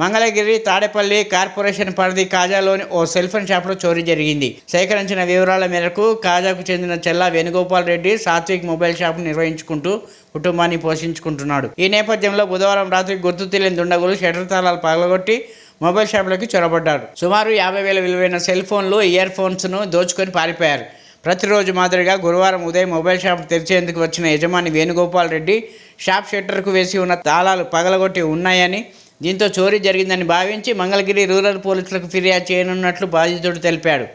Mangalagiri Tadepalli corporation పరిధి కాజాలోని ఓ cell phone షాప్లో చోరీ జరిగింది. సేకరించిన వివరాల మేరకు కాజాకు చెందిన చెల్లా వేణుగోపాల్ రెడ్డి సాత్విక్ మొబైల్ షాప్ నిర్వహించుకుంటూ కుటుంబాన్ని పోషించుకుంటున్నాడు. ఈ నేపథ్యంలో బుధవారం రాత్రి గుర్తు తెలియని దుండగులు షటర్ తాళాలు పగలగొట్టి మొబైల్ షాపులోకి చొరబడ్డారు. సుమారు యాభై వేల విలువైన సెల్ ఫోన్లు ఇయర్ ఫోన్స్ను దోచుకొని పారిపోయారు. ప్రతిరోజు మాదిరిగా గురువారం ఉదయం మొబైల్ షాప్ తెరిచేందుకు వచ్చిన యజమాని వేణుగోపాల్ రెడ్డి షాప్ షట్టర్కు వేసి ఉన్న తాళాలు పగలగొట్టి ఉన్నాయని దీంతో చోరీ జరిగిందని భావించి మంగళగిరి రూరల్ పోలీసులకు ఫిర్యాదు చేయనున్నట్లు బాధితుడు తెలిపాడు.